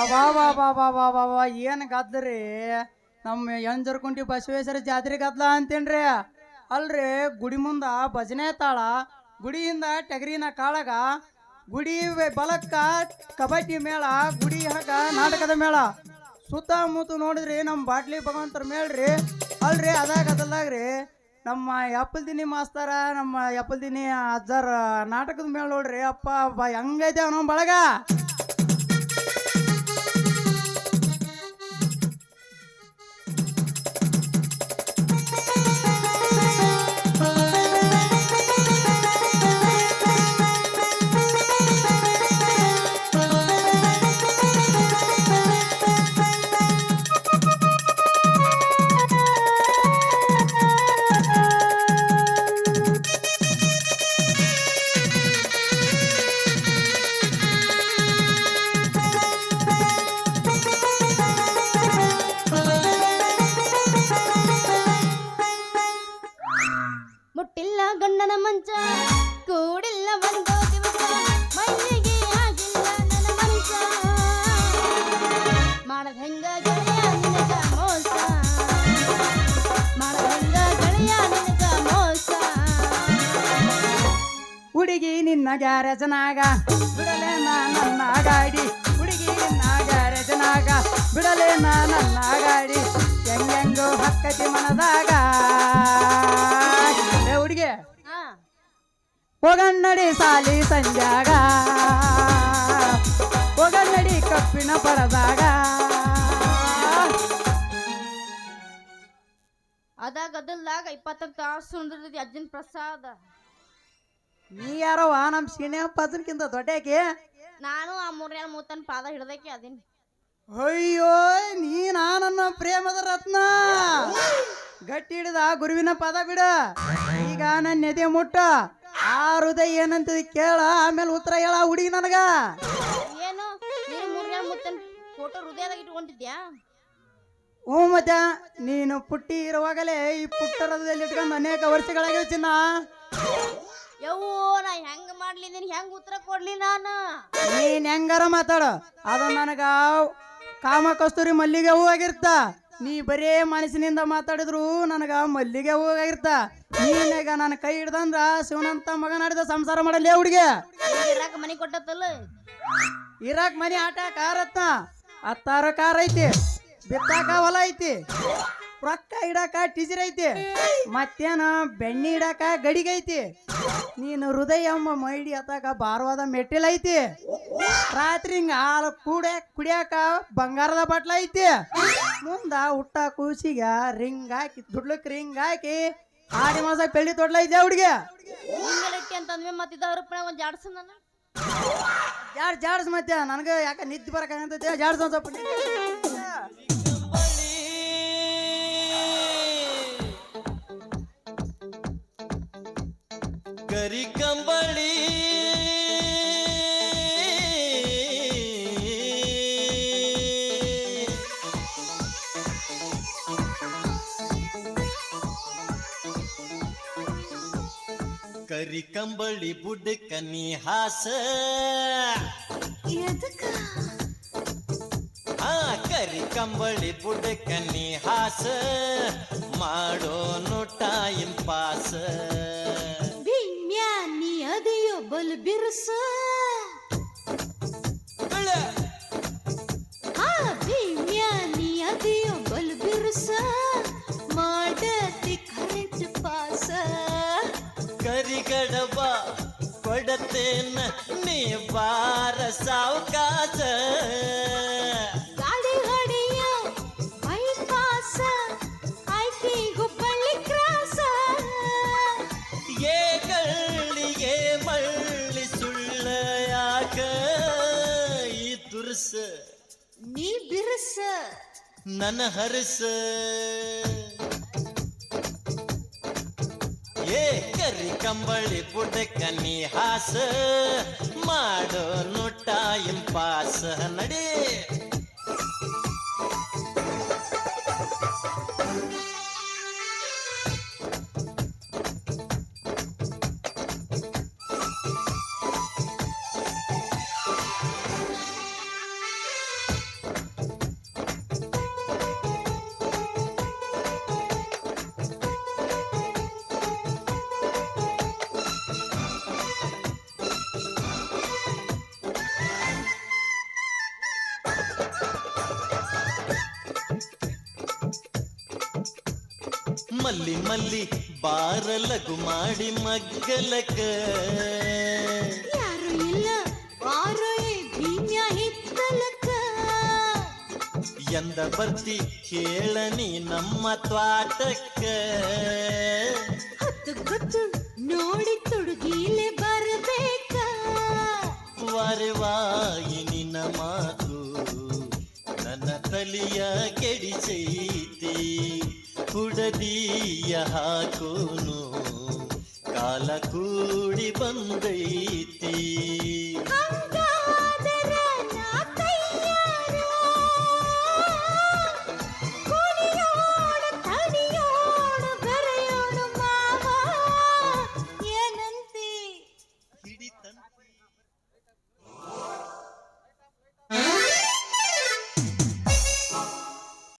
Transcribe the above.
ಅಬಾಬಾಬಾಬಾಬಾಬಾ ಏನು ಗದ್ರಿ ನಮ್ಮ ಎಂಜರ್ಕುಂಟಿ ಬಸವೇಶ್ವರ ಜಾತ್ರೆ ಗದ್ಲ ಅಂತೇನ್ರಿ. ಅಲ್ರಿ, ಗುಡಿ ಮುಂದ ಭಜನೆ ತಾಳ, ಗುಡಿಯಿಂದ ಟಗರಿನ ಕಾಳಗ, ಗುಡಿ ಬಲಕ್ಕ ಕಬಡ್ಡಿ ಮೇಳ, ಗುಡಿ ಹಗ ನಾಟಕದ ಮೇಳ. ಸುತ್ತಮುತ್ತ ನೋಡಿದ್ರಿ ನಮ್ಮ ಬಾಟ್ಲಿ ಭಗವಂತರ ಮೇಳ್ರಿ. ಅಲ್ರಿ ಅದಾಗ ಅದಲ್ಲಾಗ್ರಿ ನಮ್ಮ ಯಪ್ಪಲ್ದಿನಿ ಮಾಸ್ತಾರ ನಮ್ಮ ಯಪ್ಪಲ್ದಿನಿ ಅಜ್ಜಾರ ನಾಟಕದ ಮೇಲೆ ನೋಡ್ರಿ ಅಪ್ಪ ಹೆಂಗೈತೆ ನಮ್ಮ ಬಳಗ? ಮಂಚ. ಕೂಡಿಲ್ಲ ಒಂದು ದಿವಸ. ಮೈಲಿಗೆ ಆಗಿಲ್ಲ ನನ್ನ ಮಂಚ ಮಾಡದ ಹೆಂಗ ಗೆಳೆಯ, ನಿನಗ ಮೋಸ. ಮಾಡದ ಹೆಂಗ ಗೆಳೆಯ, ನಿನಗ ಮೋಸ. ಹುಡುಗಿ ನಿನ್ನ ಗ್ಯಾರೇಜನಾಗ. ಬಿಡಲೆ ನನ್ನ ಗಾಡಿ. ಹುಡುಗಿ ನಿನ್ನ ಗ್ಯಾರೇಜನಾಗ. ಬಿಡಲೆ ನನ್ನ ಗಾಡಿ. ಹೆಂಗೆಂಗೋ ಹಕ್ಕತಿ ಮನದಾಗ. ಹೋಗನ್ನಡಿ ಸಾಲಿ ಸಂಜಾಗ. ಒಗನ್ನಡಿ ಕಪ್ಪಿನ ಪರದಾಗ. ಅದಾಗ ಗದ್ದಲ್ದಾಗ ಇಪ್ಪತ್ತೊಂದು ತಾಸು ಉಂಡಿರ್ತೈತಿ ಅಜ್ಜನ ಪ್ರಸಾದ. ನೀ ಯಾರವ ನಮ್ಮ ಸೀನಿಯಪ್ಪದನ್ಕಿಂತ ದೊಡ್ಡಕ್ಕೆ ನಾನು ಆ ಮೂರನೇ ಮೂತನ ಪಾದ ಹಿಡ್ದಕ್ಕೆ ಅದೀನಿ. ಅಯ್ಯೋ ನೀ ನಾನನ್ನ ಪ್ರೇಮದ ರತ್ನ. ಗಟ್ಟಿ ಹಿಡಿದ ಗುರುವಿನ ಪದ ಬಿಡ. ಈಗ ನನ್ನ ಎದೆ ಮುಟ್ಟ. ಆ ಹೃದಯ ಏನಂತದ ಕೇಳ ಆಮೇಲೆ ಉತ್ತರ ಹೇಳ ಹುಡುಗಿ ನನಗ. ಏನು? ನೀನು ಮೂರನೇ ಫೋಟೋ ಹೃದಯದಾಗ ಇಟ್ಕೊಂಡಿದ್ಯಾ? ಹ್ಞೂ ಮತ್ತೆ ನೀನು ಪುಟ್ಟಿ ಇರುವಾಗಲೇ ಈ ಪುಟ್ಟರದಲ್ಲಿ ಇಟ್ಕೊಂಡು ಅನೇಕ ವರ್ಷಗಳಾಗಿವೆ ಚಿನ್ನ ಯವ್ವೋ ನಾ ಹೆಂಗ್ ಮಾಡ್ಲಿ ನೀನ್? ಹೆಂಗ್ ಉತ್ತರ ಕೊಡ್ಲಿ ನಾನು? ನೀನ್ ಹೆಂಗಾರ ಮಾತಾಡು. ಅದು ನನಗ ಕಾಮ ಕಸ್ತೂರಿ ಮಲ್ಲಿಗೆ ಹೂ ಆಗಿರ್ತ ನೀ ಬರೇ ಮನಸ್ಸಿನಿಂದ ಮಾತಾಡಿದ್ರು ನನಗ ಮಲ್ಲಿಗೆ ಹೋಗಿರ್ತ ನೀನೇಗ ನನ್ನ ಕೈ ಹಿಡ್ದಂದ್ರ ಶಿವನಂತ ಮಗನಾಡಿದ ಸಂಸಾರ ಮಾಡಲ್ಲ ಹುಡುಗಿ. ಇರಾಕ ಮನಿ ಕೊಟ್ಟತ್ತಲ್ಲ. ಇರಾಕ್ ಮನಿ ಆಟ ಕಾರ್ ಅತ್ತ ಹತ್ತಾರು ಕಾರ್ ಐತಿ. ಬಿತ್ತಾಕ ಹೊಲ ಐತಿ. ರೊಕ್ಕ ಇಡಾಕ ಟಿಜಿರ್ ಐತಿ ಮತ್ತೇನ ಬೆಣ್ಣೆ ಇಡಾಕ ಗಡಿಗೆ ಐತಿ. ನೀನು ಹೃದಯ ಮೈಡಿ ಹತ್ತಾಕ ಭಾರವಾದ ಮೆಟ್ಟಿಲ್ ಐತಿ. ರಾತ್ರಿ ಹಿಂಗ ಹಾಲು ಕೂಡ ಕುಡಿಯಾಕ ಬಂಗಾರದ ಬಟ್ಲ ಐತಿ. ಮುಂದ ಹುಟ್ಟ ಕೂಸಿಗ ರಿಂಗ್ ಹಾಕಿ ದುಡ್ಲಕ್ ರಿಂಗ್ ಹಾಕಿ ಆಡಿ ಮಾಸ ಪೆಳ್ಳಿ ತೊಡ್ಲ ಐತಿ ಹುಡುಗಿ? ಮತ್ತೆ ಒಂದ್ ಜಾಡ್ಸ ಜಾಡ್ ಜಾಡ್ಸ್ ಮತ್ತೆ ನನಗೆ ಯಾಕೆ ನಿದ್ದೆ ಬರಕಾಗಂತೈತೆ ಜಾಡ್ಸ್ ಒಂದ್ ಸ್ವಲ್ಪ ನಿದ್ದೆ. ಕರಿ ಕಂಬಳಿ ಕರಿ ಕಂಬಳಿ ಬುಡ್ಕ ನೀ ಹಾಸ ಆ ಕರಿ ಕಂಬಳಿ ಬುಡ್ಕ ನೀ ಹಾಸ ಮಾಡೋನು ಟೈಮ್ ಪಾಸ ಭೀಮ್ಯಾ ನೀ बिरस। हा भीम्यानी अदियो बल बिरस माडते खरेच पास करिगडबा पडते न ने बार सावकाच ನೀ ಬಿರುಸ ನನ್ನ ಹರಸ ಏ ಕರಿ ಕಂಬಳಿ ಬುಡಕ ನೀ ಹಾಸ ಮಾಡೋ ನುಟ್ಟ ಇಂಪಾಸ ನಡಿ ಮಲ್ಲಿ ಮಲ್ಲಿ ಬಾರ ಲಘು ಮಾಡಿ ಮಗ್ಗಲಕ. ಯಾರು ಇಲ್ಲ ಆರೋ ಭೀಮ್ಯ ಹಿತ್ತಲಕ. ಎಂದ ಬರ್ತಿ ಕೇಳನಿ ನಮ್ಮ ತ್ವಾಟಕ್ಕ ಹತ್ತು ಗೊತ್ತು ನೋಡಿ ತುಡುಗಿಲೆ ಬರಬೇಕ. ವಾರವಾಯಿ ನಿನ್ನ ಮಾತು ನನ್ನ ತಲಿಯ ಕೆಡಿಸೈತಿ ಹುಡದಿಯ ಹಾಕೋನು ಕಾಲ ಕೂಡಿ ಬಂದೈತಿ.